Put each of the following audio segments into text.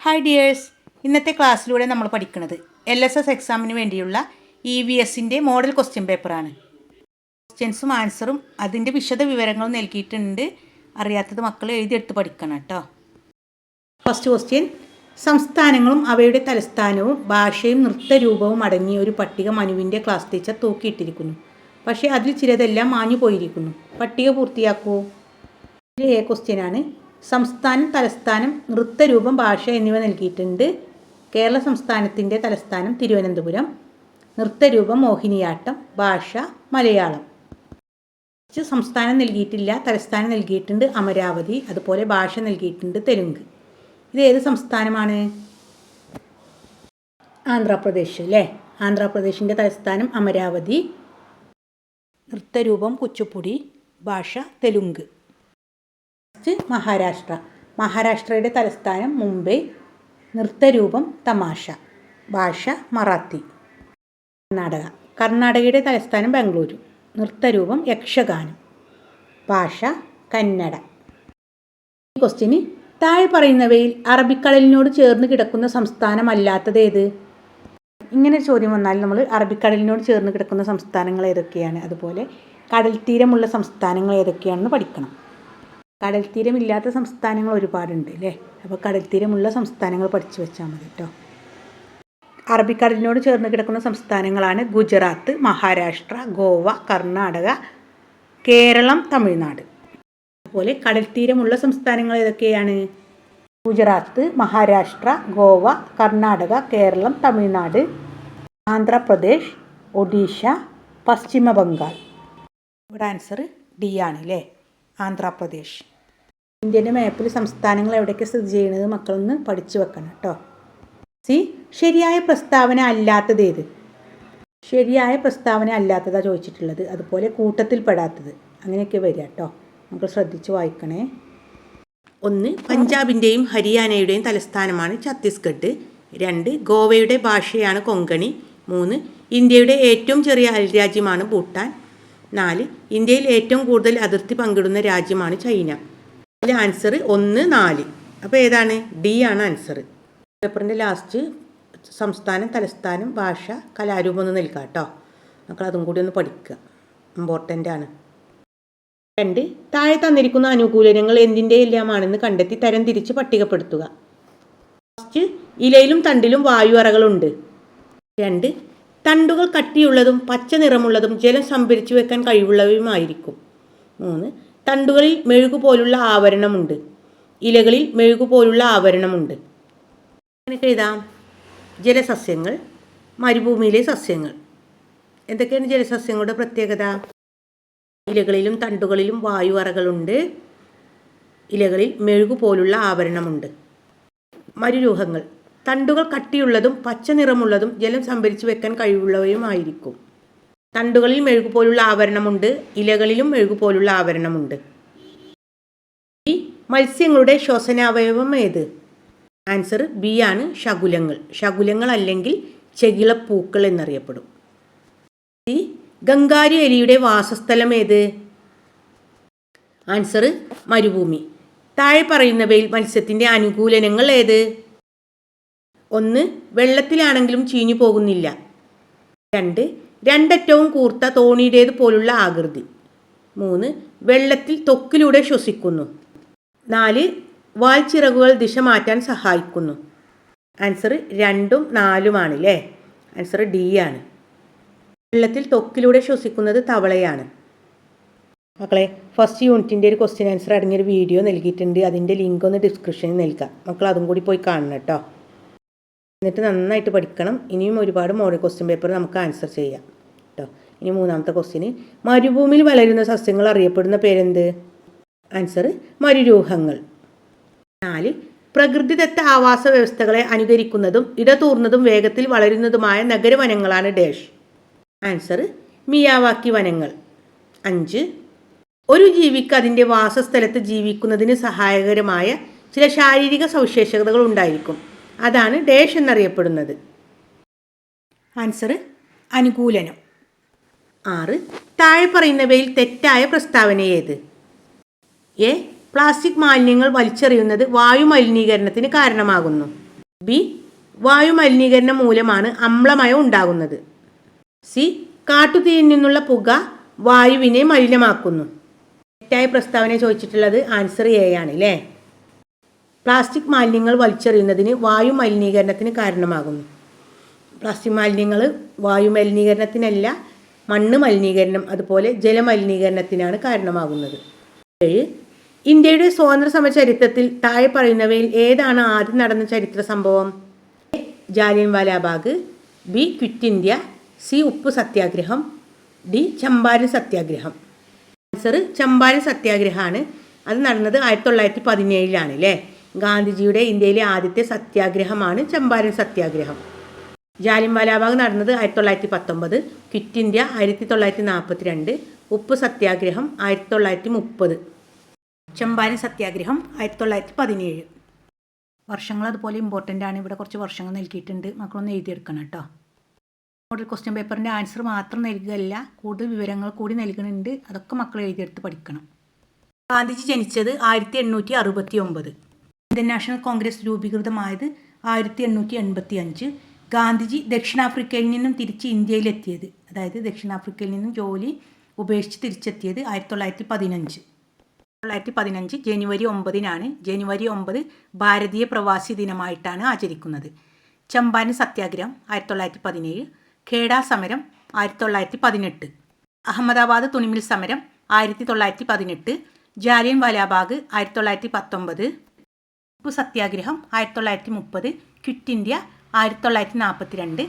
Hi dears ഇന്നത്തെ ക്ലാസ്സിലൂടെ നമ്മൾ പഠിക്കുന്നത് എൽ എസ് എസ് എക്സാമിന് വേണ്ടിയുള്ള ഇ വി എസിന്റെ മോഡൽ ക്വസ്റ്റ്യൻ പേപ്പറാണ് ക്വസ്റ്റ്യൻസും ആൻസറും അതിന്റെ വിശദ വിവരങ്ങളും നൽകിയിട്ടുണ്ട്. അറിയാത്തത് മക്കൾ എഴുതിയെടുത്ത് പഠിക്കണം കേട്ടോ. ഫസ്റ്റ് ക്വസ്റ്റ്യൻ സംസ്ഥാനങ്ങളും അവയുടെ തലസ്ഥാനവും ഭാഷയും നൃത്തരൂപവും അടങ്ങിയ ഒരു പട്ടിക മനുവിന്റെ ക്ലാസ് ടീച്ചർ തൂക്കിയിട്ടിരിക്കുന്നു. പക്ഷേ അതിൽ ചിലതെല്ലാം മാഞ്ഞു പോയിരിക്കുന്നു പട്ടിക പൂർത്തിയാക്കൂ എ ക്വസ്റ്റ്യൻ ആണ്. സംസ്ഥാനം തലസ്ഥാനം നൃത്തരൂപം ഭാഷ എന്നിവ നൽകിയിട്ടുണ്ട്. കേരള സംസ്ഥാനത്തിന്റെ തലസ്ഥാനം തിരുവനന്തപുരം. നൃത്തരൂപം മോഹിനിയാട്ടം ഭാഷ മലയാളം. സംസ്ഥാനം നൽകിയിട്ടില്ല. തലസ്ഥാനം നൽകിയിട്ടുണ്ട് അമരാവതി. അതുപോലെ ഭാഷ നൽകിയിട്ടുണ്ട് തെലുങ്ക്. ഇത് ഏത് സംസ്ഥാനമാണ്? ആന്ധ്രാപ്രദേശ് അല്ലേ? ആന്ധ്രാപ്രദേശിന്റെ തലസ്ഥാനം അമരാവതി. നൃത്തരൂപം കുച്ചുപ്പുടി ഭാഷ തെലുങ്ക്. നെക്സ്റ്റ് മഹാരാഷ്ട്ര. മഹാരാഷ്ട്രയുടെ തലസ്ഥാനം മുംബൈ. നൃത്തരൂപം തമാശ. ഭാഷ മറാത്തി. കർണാടക. കർണാടകയുടെ തലസ്ഥാനം ബംഗളൂരു. നൃത്തരൂപം യക്ഷഗാനം. ഭാഷ കന്നഡ. ഈ ക്വസ്റ്റ്യന് താഴെ പറയുന്നവയിൽ അറബിക്കടലിനോട് ചേർന്ന് കിടക്കുന്ന സംസ്ഥാനമല്ലാത്തത് ഏത്? ഇങ്ങനെ ചോദ്യം വന്നാൽ നമ്മൾ അറബിക്കടലിനോട് ചേർന്ന് കിടക്കുന്ന സംസ്ഥാനങ്ങൾ ഏതൊക്കെയാണ്? അതുപോലെ കടൽ തീരമുള്ള സംസ്ഥാനങ്ങൾ ഏതൊക്കെയാണെന്ന് പഠിക്കണം. കടൽ തീരമില്ലാത്ത സംസ്ഥാനങ്ങൾ ഒരുപാടുണ്ട് അല്ലേ അപ്പോൾ കടൽ തീരമുള്ള സംസ്ഥാനങ്ങൾ പഠിച്ചു വെച്ചാൽ മതി കേട്ടോ അറബിക്കടലിനോട് ചേർന്ന് കിടക്കുന്ന സംസ്ഥാനങ്ങളാണ് ഗുജറാത്ത് മഹാരാഷ്ട്ര ഗോവ കർണാടക കേരളം തമിഴ്നാട്. അതുപോലെ കടൽ തീരമുള്ള സംസ്ഥാനങ്ങൾ ഏതൊക്കെയാണ്? ഗുജറാത്ത് മഹാരാഷ്ട്ര ഗോവ കർണാടക കേരളം തമിഴ്നാട് ആന്ധ്രാപ്രദേശ് ഒഡീഷ പശ്ചിമ ബംഗാൾ ഇവിടെ ആൻസർ ഡി ആണ് അല്ലേ ആന്ധ്രാപ്രദേശ്. ഇന്ത്യന്റെ മാപ്പിൽ സംസ്ഥാനങ്ങൾ എവിടെയൊക്കെ സ്ഥിതി ചെയ്യുന്നത് മക്കളൊന്ന് പഠിച്ചു വെക്കണം കേട്ടോ. സി ശരിയായ പ്രസ്താവന അല്ലാത്തത് ഏത്? ശരിയായ പ്രസ്താവന അല്ലാത്തതാണ് ചോദിച്ചിട്ടുള്ളത്. അതുപോലെ കൂട്ടത്തിൽപ്പെടാത്തത് അങ്ങനെയൊക്കെ വരിക കേട്ടോ. നമുക്ക് ശ്രദ്ധിച്ച് വായിക്കണേ. ഒന്ന് പഞ്ചാബിന്റെയും ഹരിയാനയുടെയും തലസ്ഥാനമാണ് ഛത്തീസ്ഗഡ്. രണ്ട് ഗോവയുടെ ഭാഷയാണ് കൊങ്കണി. മൂന്ന് ഇന്ത്യയുടെ ഏറ്റവും ചെറിയ അയൽരാജ്യമാണ് ഭൂട്ടാൻ. നാല് ഇന്ത്യയിൽ ഏറ്റവും കൂടുതൽ അതിർത്തി പങ്കിടുന്ന രാജ്യമാണ് ചൈന. അതിൽ ആൻസർ ഒന്ന് നാല്. അപ്പോൾ ഏതാണ്? ഡി ആണ് ആൻസർ പേപ്പറിന്റെ ലാസ്റ്റ് സംസ്ഥാനം തലസ്ഥാനം ഭാഷ കലാരൂപം ഒന്ന് നൽകാം കേട്ടോ മക്കൾ അതും കൂടി ഒന്ന് പഠിക്കുക ഇമ്പോർട്ടന്റ് ആണ്. രണ്ട് താഴെ തന്നിരിക്കുന്ന അനുകൂലനങ്ങൾ എന്തിന്റെ എല്ലാമാണെന്ന് കണ്ടെത്തി തരം തരംതിരിച്ച് പട്ടികപ്പെടുത്തുക. ഫസ്റ്റ് ഇലയിലും തണ്ടിലും വായു അറകളുണ്ട്. രണ്ട് തണ്ടുകൾ കട്ടിയുള്ളതും പച്ച നിറമുള്ളതും ജലം സംഭരിച്ചു വെക്കാൻ കഴിവുള്ളവയുമായിരിക്കും. മൂന്ന് തണ്ടുകളിൽ മെഴുകു പോലുള്ള ആവരണമുണ്ട്. ഇലകളിൽ മെഴുകു പോലുള്ള ആവരണമുണ്ട്. എനിക്ക് എഴുതാം. ജലസസ്യങ്ങൾ മരുഭൂമിയിലെ സസ്യങ്ങൾ. എന്തൊക്കെയാണ് ജലസസ്യങ്ങളുടെ പ്രത്യേകത? ഇലകളിലും തണ്ടുകളിലും വായു അറകളുണ്ട് ഇലകളിൽ മെഴുകു പോലുള്ള ആവരണമുണ്ട്. മരുരൂഹങ്ങൾ. തണ്ടുകൾ കട്ടിയുള്ളതും പച്ച നിറമുള്ളതും ജലം സംഭരിച്ചു വെക്കാൻ കഴിവുള്ളവയുമായിരിക്കും. തണ്ടുകളിൽ മെഴുകു പോലുള്ള ആവരണമുണ്ട് ഇലകളിലും മെഴുകു പോലുള്ള ആവരണമുണ്ട്. ഈ മത്സ്യങ്ങളുടെ ശ്വസനാവയവം ഏത്? ആൻസർ ബി ആണ് ശകുലങ്ങൾ. ശകുലങ്ങൾ അല്ലെങ്കിൽ ചെകിളപ്പൂക്കൾ എന്നറിയപ്പെടും. സി ഗംഗാരി എലിയുടെ വാസസ്ഥലം ഏത്? ആൻസർ മരുഭൂമി. താഴെ പറയുന്നവയിൽ മത്സ്യത്തിന്റെ അനുകൂലനങ്ങൾ ഏത്? ഒന്ന് വെള്ളത്തിലാണെങ്കിലും ചീഞ്ഞു പോകുന്നില്ല. രണ്ട് രണ്ടറ്റവും കൂർത്ത തോണിയുടേത് പോലുള്ള ആകൃതി. മൂന്ന് വെള്ളത്തിൽ ത്വക്കിലൂടെ ശ്വസിക്കുന്നു. നാല് വാൽ ചിറകുകൾ ദിശ മാറ്റാൻ സഹായിക്കുന്നു. ആൻസർ രണ്ടും നാലുമാണ് അല്ലേ ആൻസർ ഡി ആണ്. വെള്ളത്തിൽ ത്വക്കിലൂടെ ശ്വസിക്കുന്നത് തവളയാണ്. മക്കളെ ഫസ്റ്റ് യൂണിറ്റിന്റെ ഒരു ക്വസ്റ്റ്യൻ ആൻസർ അടങ്ങിയൊരു വീഡിയോ നൽകിയിട്ടുണ്ട്. അതിന്റെ ലിങ്ക് ഒന്ന് ഡിസ്ക്രിപ്ഷനിൽ നൽകാം. മക്കൾ അതും കൂടി പോയി കാണണം കേട്ടോ. എന്നിട്ട് നന്നായിട്ട് പഠിക്കണം. ഇനിയും ഒരുപാട് മോഡൽ ക്വസ്റ്റ്യൻ പേപ്പർ നമുക്ക് ആൻസർ ചെയ്യാം കേട്ടോ ഇനി മൂന്നാമത്തെ ക്വസ്റ്റ്യന് മരുഭൂമിയിൽ വളരുന്ന സസ്യങ്ങൾ അറിയപ്പെടുന്ന പേരെന്ത്? ആൻസർ മരുരൂഹങ്ങൾ. നാല് പ്രകൃതിദത്ത ആവാസ വ്യവസ്ഥകളെ അനുകരിക്കുന്നതും ഇടതൂർന്നതും വേഗത്തിൽ വളരുന്നതുമായ നഗരവനങ്ങളാണ് ഡേഷ്. ആൻസർ മിയാവാക്കി വനങ്ങൾ. അഞ്ച് ഒരു ജീവിക്ക് അതിന്റെ വാസസ്ഥലത്ത് ജീവിക്കുന്നതിന് സഹായകരമായ ചില ശാരീരിക സവിശേഷതകൾ ഉണ്ടായിരിക്കും. അതാണ് ഡേഷ് എന്നറിയപ്പെടുന്നത്. ആൻസർ അനുകൂലനം. ആറ്. താഴെ പറയുന്നവയിൽ തെറ്റായ പ്രസ്താവന ഏത്? എ. പ്ലാസ്റ്റിക് മാലിന്യങ്ങൾ വലിച്ചെറിയുന്നത് വായു മലിനീകരണത്തിന് കാരണമാകുന്നു. ബി. വായു മലിനീകരണം മൂലമാണ് അമ്ലമയം ഉണ്ടാകുന്നത്. സി. കാട്ടുതീയിൽ നിന്നുള്ള പുക വായുവിനെ മലിനമാക്കുന്നു. തെറ്റായ പ്രസ്താവന ചോദിച്ചിട്ടുള്ളത് ആൻസർ എ ആണ് അല്ലേ പ്ലാസ്റ്റിക് മാലിന്യങ്ങൾ വലിച്ചെറിയുന്നതിന് വായു മലിനീകരണത്തിന് കാരണമാകുന്നു. പ്ലാസ്റ്റിക് മാലിന്യങ്ങൾ വായു മലിനീകരണത്തിനല്ല മണ്ണ് മലിനീകരണം അതുപോലെ ജലമലിനീകരണത്തിനാണ് കാരണമാകുന്നത്. ഏഴ് ഇന്ത്യയുടെ സ്വാതന്ത്ര്യ സമര ചരിത്രത്തിൽ താഴെ പറയുന്നവയിൽ ഏതാണ് ആദ്യം നടന്ന ചരിത്ര സംഭവം? Jallian Walabagh B quit India C ഉപ്പ് സത്യാഗ്രഹം ഡി ചമ്പാരൻ സത്യാഗ്രഹം. ആൻസർ ചമ്പാരൻ സത്യാഗ്രഹമാണ്. അത് നടന്നത് ആയിരത്തി തൊള്ളായിരത്തി പതിനേഴിലാണ് അല്ലേ? ഗാന്ധിജിയുടെ ഇന്ത്യയിലെ ആദ്യത്തെ സത്യാഗ്രഹമാണ് ചമ്പാരൻ സത്യാഗ്രഹം. ജാലിംവാലാബാഗ് നടന്നത് ആയിരത്തി തൊള്ളായിരത്തി പത്തൊമ്പത് ക്വിറ്റ് ഇന്ത്യ ആയിരത്തി തൊള്ളായിരത്തി നാൽപ്പത്തി രണ്ട് ഉപ്പ് സത്യാഗ്രഹം ആയിരത്തി തൊള്ളായിരത്തി മുപ്പത് ചമ്പാരൻ സത്യാഗ്രഹം ആയിരത്തി തൊള്ളായിരത്തി പതിനേഴ് വർഷങ്ങൾ അതുപോലെ ഇമ്പോർട്ടന്റ് ആണ്. ഇവിടെ കുറച്ച് വർഷങ്ങൾ നൽകിയിട്ടുണ്ട്. മക്കളൊന്ന് എഴുതിയെടുക്കണം കേട്ടോ. മോഡൽ ക്വസ്റ്റ്യൻ പേപ്പറിന്റെ ആൻസർ മാത്രം നൽകുകയല്ല കൂടുതൽ വിവരങ്ങൾ കൂടി നൽകുന്നുണ്ട്. അതൊക്കെ മക്കൾ എഴുതിയെടുത്ത് പഠിക്കണം. ഗാന്ധിജി ജനിച്ചത് ആയിരത്തി എണ്ണൂറ്റി അറുപത്തി ഒമ്പത് ഇന്ത്യൻ നാഷണൽ കോൺഗ്രസ് രൂപീകൃതമായത് ആയിരത്തി എണ്ണൂറ്റി എൺപത്തി അഞ്ച് ഗാന്ധിജി ദക്ഷിണാഫ്രിക്കയിൽ നിന്നും തിരിച്ച് ഇന്ത്യയിലെത്തിയത് അതായത് ദക്ഷിണാഫ്രിക്കയിൽ നിന്നും ജോലി ഉപേക്ഷിച്ച് തിരിച്ചെത്തിയത് ആയിരത്തി തൊള്ളായിരത്തി പതിനഞ്ച് തൊള്ളായിരത്തി പതിനഞ്ച് ജനുവരി ഒമ്പതിനാണ്. ജനുവരി ഒമ്പത് ഭാരതീയ പ്രവാസി ദിനമായിട്ടാണ് ആചരിക്കുന്നത്. ചമ്പാൻ സത്യാഗ്രഹം ആയിരത്തി തൊള്ളായിരത്തി പതിനേഴ് ഖേഡ സമരം ആയിരത്തി തൊള്ളായിരത്തി പതിനെട്ട് അഹമ്മദാബാദ് തുണിമിൽ സമരം ആയിരത്തി തൊള്ളായിരത്തി പതിനെട്ട് ജാലിയൻ വാലാബാഗ് ആയിരത്തി തൊള്ളായിരത്തി പത്തൊമ്പത് ഉപ്പ് സത്യാഗ്രഹം ആയിരത്തി തൊള്ളായിരത്തി മുപ്പത് ക്വിറ്റ് ഇന്ത്യ ആയിരത്തി തൊള്ളായിരത്തി നാൽപ്പത്തി രണ്ട്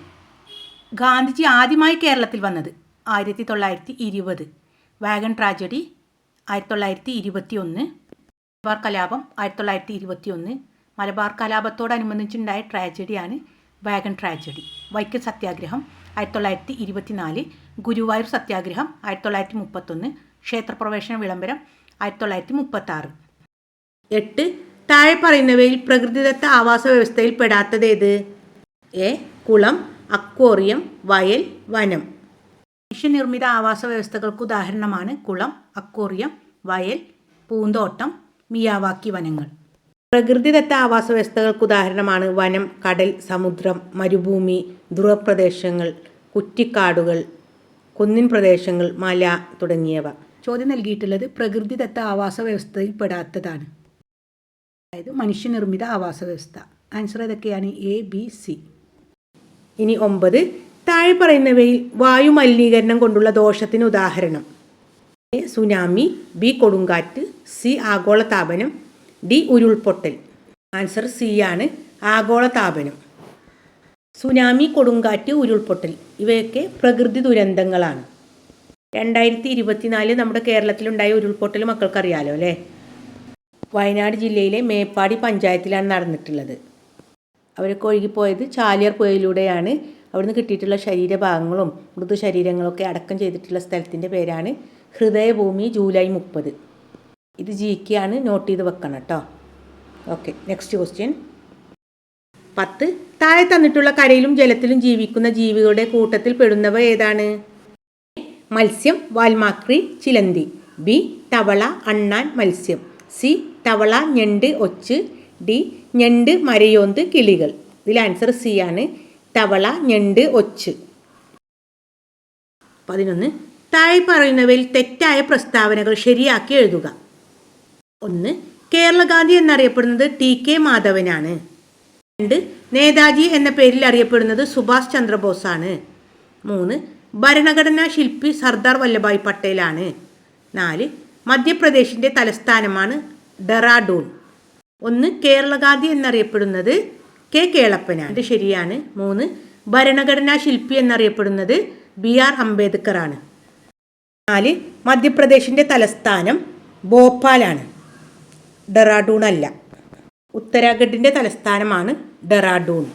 ഗാന്ധിജി ആദ്യമായി കേരളത്തിൽ വന്നത് ആയിരത്തി തൊള്ളായിരത്തി ഇരുപത് വാഗൺ ട്രാജഡി ആയിരത്തി തൊള്ളായിരത്തി ഇരുപത്തി ഒന്ന് മലബാർ കലാപം ആയിരത്തി തൊള്ളായിരത്തി ഇരുപത്തി ഒന്ന് മലബാർ കലാപത്തോടനുബന്ധിച്ചുണ്ടായ ട്രാജഡിയാണ് വാഗൺ ട്രാജഡി. വൈക്കം സത്യാഗ്രഹം ആയിരത്തി തൊള്ളായിരത്തി ഇരുപത്തിനാല് ഗുരുവായൂർ സത്യാഗ്രഹം ആയിരത്തി തൊള്ളായിരത്തി മുപ്പത്തൊന്ന് ക്ഷേത്രപ്രവേശന വിളംബരം ആയിരത്തി തൊള്ളായിരത്തി മുപ്പത്താറ് എട്ട് താഴെ പറയുന്നവയിൽ പ്രകൃതിദത്ത ആവാസ വ്യവസ്ഥയിൽ പെടാത്തതേത്? എ. കുളം അക്വോറിയം വയൽ വനം. മനുഷ്യനിർമ്മിത ആവാസ വ്യവസ്ഥകൾക്ക് ഉദാഹരണമാണ് കുളം അക്വോറിയം വയൽ പൂന്തോട്ടം മിയാവാക്കി വനങ്ങൾ. പ്രകൃതിദത്ത ആവാസ വ്യവസ്ഥകൾക്ക് ഉദാഹരണമാണ് വനം കടൽ സമുദ്രം മരുഭൂമി ധ്രുവപ്രദേശങ്ങൾ കുറ്റിക്കാടുകൾ കുന്നിൻ പ്രദേശങ്ങൾ മല തുടങ്ങിയവ. ചോദ്യം നൽകിയിട്ടുള്ളത് പ്രകൃതിദത്ത ആവാസ വ്യവസ്ഥയിൽ പെടാത്തതാണ്. അതായത് മനുഷ്യനിർമ്മിത ആവാസ വ്യവസ്ഥ. ആൻസർ ഏതൊക്കെയാണ്? എ ബി സി ഇനി ഒമ്പത്. താഴെ പറയുന്നവയിൽ വായു മലിനീകരണം കൊണ്ടുള്ള ദോഷത്തിന് ഉദാഹരണം. A tsunami. ബി കൊടുങ്കാറ്റ്. സി ആഗോളതാപനം. ഡി ഉരുൾപൊട്ടൽ. ആൻസർ സി ആണ്. ആഗോളതാപനം. സുനാമി കൊടുങ്കാറ്റ് ഉരുൾപൊട്ടൽ. ഇവയൊക്കെ പ്രകൃതി ദുരന്തങ്ങളാണ്. രണ്ടായിരത്തി ഇരുപത്തിനാല് നമ്മുടെ കേരളത്തിലുണ്ടായ ഉരുൾപൊട്ടൽ മക്കൾക്കറിയാലോ അല്ലേ? വയനാട് ജില്ലയിലെ മേപ്പാടി പഞ്ചായത്തിലാണ് നടന്നിട്ടുള്ളത്. അവരൊക്കെ ഒഴുകിപ്പോയത് ചാലിയർ പുഴയിലൂടെയാണ്. അവിടുന്ന് കിട്ടിയിട്ടുള്ള ശരീരഭാഗങ്ങളും മൃദുശരീരങ്ങളൊക്കെ അടക്കം ചെയ്തിട്ടുള്ള സ്ഥലത്തിന്റെ പേരാണ് ഹൃദയഭൂമി ജൂലൈ മുപ്പത്. ഇത് ജി ആണ് നോട്ട് ചെയ്ത് വെക്കണം കേട്ടോ ഓക്കെ നെക്സ്റ്റ് ക്വസ്റ്റ്യൻ. പത്ത്. താഴെ തന്നിട്ടുള്ള കരയിലും ജലത്തിലും ജീവിക്കുന്ന ജീവികളുടെ കൂട്ടത്തിൽ പെടുന്നവ ഏതാണ്? മത്സ്യം വാൽമാക്രി ചിലന്തി. ബി. തവള അണ്ണാൻ മത്സ്യം. സി. തവള ഞണ്ട് ഒച്ച് ഡി ഞണ്ട് മരയോന്ത് കിളികൾ. ഇതിൽ ആൻസർ സി ആണ്. തവള ഞണ്ട് ഒച്ച്. പതിനൊന്ന്. താഴെ പറയുന്നവയിൽ തെറ്റായ പ്രസ്താവനകൾ ശരിയാക്കി എഴുതുക. ഒന്ന്. കേരളഗാന്ധി എന്നറിയപ്പെടുന്നത് ടി കെ മാധവനാണ്. രണ്ട്. നേതാജി എന്ന പേരിൽ അറിയപ്പെടുന്നത് സുഭാഷ് ചന്ദ്രബോസാണ്. മൂന്ന്. ഭരണഘടനാ ശില്പി സർദാർ വല്ലഭായ് പട്ടേലാണ്. നാല്. മധ്യപ്രദേശിന്റെ തലസ്ഥാനമാണ് ഡെറാഡൂൺ. ഒന്ന് കേരളഗാന്ധി എന്നറിയപ്പെടുന്നത് കെ കേളപ്പനാണ്. ഇത് ശരിയാണ്. മൂന്ന് ഭരണഘടനാ ശില്പി എന്നറിയപ്പെടുന്നത് ബി ആർ അംബേദ്കർ ആണ് നാല് മധ്യപ്രദേശിന്റെ തലസ്ഥാനം ഭോപ്പാലാണ്. ഡെറാഡൂൺ അല്ല ഉത്തരാഖണ്ഡിന്റെ തലസ്ഥാനമാണ് ഡെറാഡൂൺ.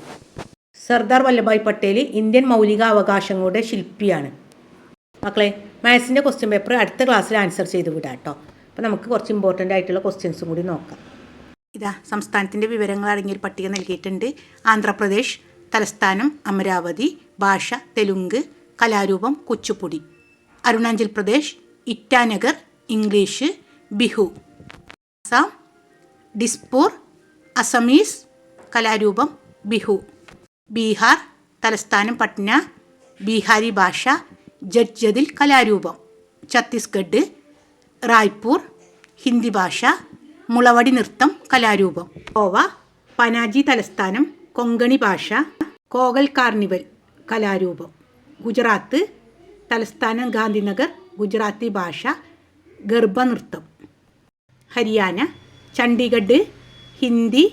സർദാർ വല്ലഭായ് പട്ടേൽ ഇന്ത്യൻ മൗലിക അവകാശങ്ങളുടെ ശില്പിയാണ്. മക്കളെ മാത്സിന്റെ ക്വസ്റ്റ്യൻ പേപ്പർ അടുത്ത ക്ലാസ്സിൽ ആൻസർ ചെയ്ത് വിടാം കേട്ടോ അപ്പോൾ നമുക്ക് കുറച്ച് ഇമ്പോർട്ടന്റ് ആയിട്ടുള്ള ക്വസ്റ്റ്യൻസും കൂടി നോക്കാം. ഇതാ സംസ്ഥാനത്തിന്റെ വിവരങ്ങൾ അടങ്ങിയ ഒരു പട്ടിക നൽകിയിട്ടുണ്ട്. ആന്ധ്രാപ്രദേശ് തലസ്ഥാനം അമരാവതി ഭാഷ തെലുങ്ക് കലാരൂപം കുച്ചുപ്പുടി. അരുണാചൽ പ്രദേശ് ഇറ്റാനഗർ ഇംഗ്ലീഷ് ബിഹു. അസം ഡിസ്പൂർ അസമീസ് കലാരൂപം ബിഹു. ബീഹാർ തലസ്ഥാനം പട്ന ബീഹാരി ഭാഷ ജഡ്ജതിൽ കലാരൂപം. ഛത്തീസ്ഗഡ് റായ്പൂർ ഹിന്ദി ഭാഷ മുളവടി നൃത്തം കലാരൂപം. ഗോവ പനാജി തലസ്ഥാനം കൊങ്കണി ഭാഷ കോകൽ കാർണിവൽ കലാരൂപം. ഗുജറാത്ത് തലസ്ഥാനം ഗാന്ധിനഗർ ഗുജറാത്തി ഭാഷ ഗർഭനൃത്തം. ഹരിയാന ചണ്ഡീഗഡ് ഹിന്ദി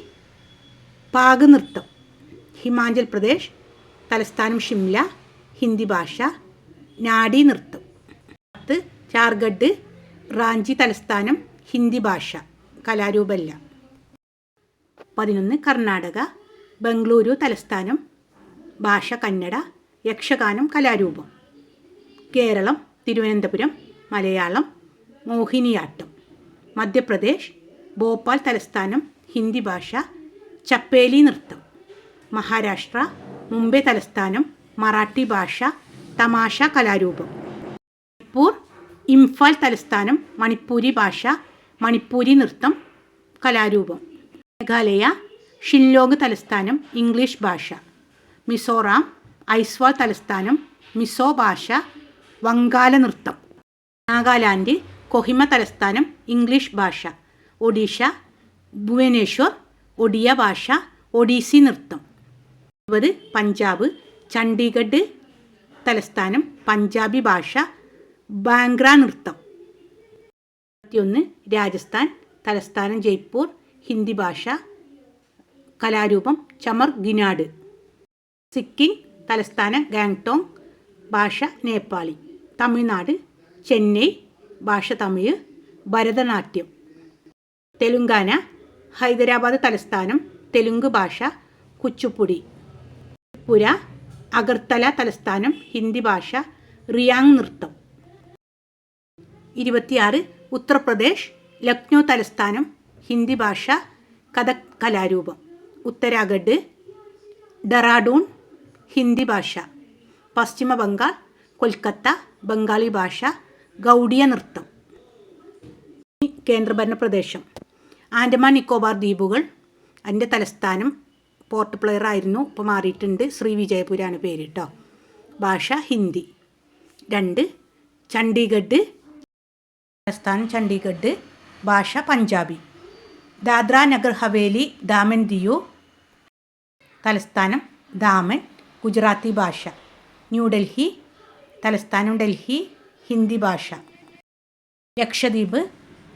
പാക് നൃത്തം ഹിമാചൽ പ്രദേശ് തലസ്ഥാനം ഷിംല ഹിന്ദി ഭാഷ നാഡി നൃത്തം ജാർഖണ്ഡ് റാഞ്ചി തലസ്ഥാനം ഹിന്ദി ഭാഷ കലാരൂപമല്ല പതിനൊന്ന് കർണാടക ബംഗളൂരു തലസ്ഥാനം ഭാഷ കന്നഡ യക്ഷഗാനം കലാരൂപം. കേരളം തിരുവനന്തപുരം മലയാളം മോഹിനിയാട്ടം. മധ്യപ്രദേശ് ഭോപ്പാൽ തലസ്ഥാനം ഹിന്ദി ഭാഷ ചപ്പേലി നൃത്തം. മഹാരാഷ്ട്ര മുംബൈ തലസ്ഥാനം മറാഠി ഭാഷ തമാശ കലാരൂപം. മണിപ്പൂർ ഇംഫാൽ തലസ്ഥാനം മണിപ്പൂരി ഭാഷ മണിപ്പൂരി നൃത്തം കലാരൂപം. മേഘാലയ ഷില്ലോങ് തലസ്ഥാനം ഇംഗ്ലീഷ് ഭാഷ. മിസോറാം ഐസ്വാൾ തലസ്ഥാനം മിസോ ഭാഷ വങ്കാല നൃത്തം. നാഗാലാൻഡ് കൊഹിമ തലസ്ഥാനം ഇംഗ്ലീഷ് ഭാഷ. ഒഡീഷ ഭുവനേശ്വർ ഒഡിയ ഭാഷ ഒഡീസി നൃത്തം. ഇരുപത് പഞ്ചാബ് ചണ്ഡീഗഡ് തലസ്ഥാനം പഞ്ചാബി ഭാഷ ബാംഗ്ര നൃത്തം. ഇരുപത്തിയൊന്ന് രാജസ്ഥാൻ തലസ്ഥാനം ജയ്പൂർ ഹിന്ദി ഭാഷ കലാരൂപം ചമർ ഗിനാട് സിക്കിം തലസ്ഥാനം ഗാങ്ടോങ് ഭാഷ നേപ്പാളി. തമിഴ്നാട് ചെന്നൈ ഭാഷ തമിഴ് ഭരതനാട്യം. തെലുങ്കാന ഹൈദരാബാദ് തലസ്ഥാനം തെലുങ്ക് ഭാഷ കുച്ചുപ്പുടി. പുര അഗർത്തല തലസ്ഥാനം ഹിന്ദി ഭാഷ റിയാങ് നൃത്തം. ഇരുപത്തിയാറ് ഉത്തർപ്രദേശ് ലക്നൗ തലസ്ഥാനം ഹിന്ദി ഭാഷ കഥക് കലാരൂപം. ഉത്തരാഖണ്ഡ് ഡെറാഡൂൺ ഹിന്ദി ഭാഷ. പശ്ചിമ ബംഗാൾ കൊൽക്കത്ത ബംഗാളി ഭാഷ ഗൗഡിയ നൃത്തം. കേന്ദ്രഭരണ പ്രദേശം. ആൻഡമാൻ നിക്കോബാർ ദ്വീപുകൾ. അതിന്റെ തലസ്ഥാനം പോർട്ട് പ്ലെയർ ആയിരുന്നു. ഇപ്പോൾ മാറിയിട്ടുണ്ട്. ശ്രീ വിജയപുരാണ് പേര് കേട്ടോ ഭാഷ ഹിന്ദി. രണ്ട് ചണ്ഡീഗഡ് തലസ്ഥാനം ചണ്ഡീഗഡ് ഭാഷ പഞ്ചാബി. ദാദ്ര നഗർ ഹവേലി ദാമൻ ദിയു. തലസ്ഥാനം ദാമൻ ഗുജറാത്തി ഭാഷ. ന്യൂഡൽഹി തലസ്ഥാനം ഡൽഹി ഹിന്ദി ഭാഷ. ലക്ഷദ്വീപ്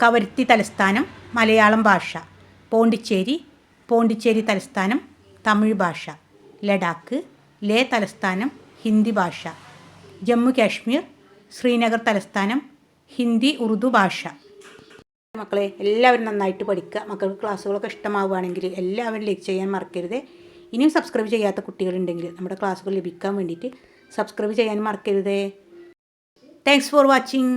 കവരത്തി തലസ്ഥാനം മലയാളം ഭാഷ. പോണ്ടിച്ചേരി പോണ്ടിച്ചേരി തലസ്ഥാനം തമിഴ് ഭാഷ. ലഡാക്ക് ലേ തലസ്ഥാനം ഹിന്ദി ഭാഷ. ജമ്മു കാശ്മീർ ശ്രീനഗർ തലസ്ഥാനം ഹിന്ദി ഉറുദു ഭാഷ. മക്കളെ എല്ലാവരും നന്നായിട്ട് പഠിക്കുക. മക്കൾക്ക് ക്ലാസ്സുകളൊക്കെ ഇഷ്ടമാവുകയാണെങ്കിൽ എല്ലാവരും ലൈക്ക് ചെയ്യാൻ മറക്കരുത്. ഇനിയും സബ്സ്ക്രൈബ് ചെയ്യാത്ത കുട്ടികളുണ്ടെങ്കിൽ നമ്മുടെ ക്ലാസ്സുകൾ ലഭിക്കാൻ വേണ്ടിയിട്ട് സബ്സ്ക്രൈബ് ചെയ്യാൻ മറക്കരുത്. Thanks for watching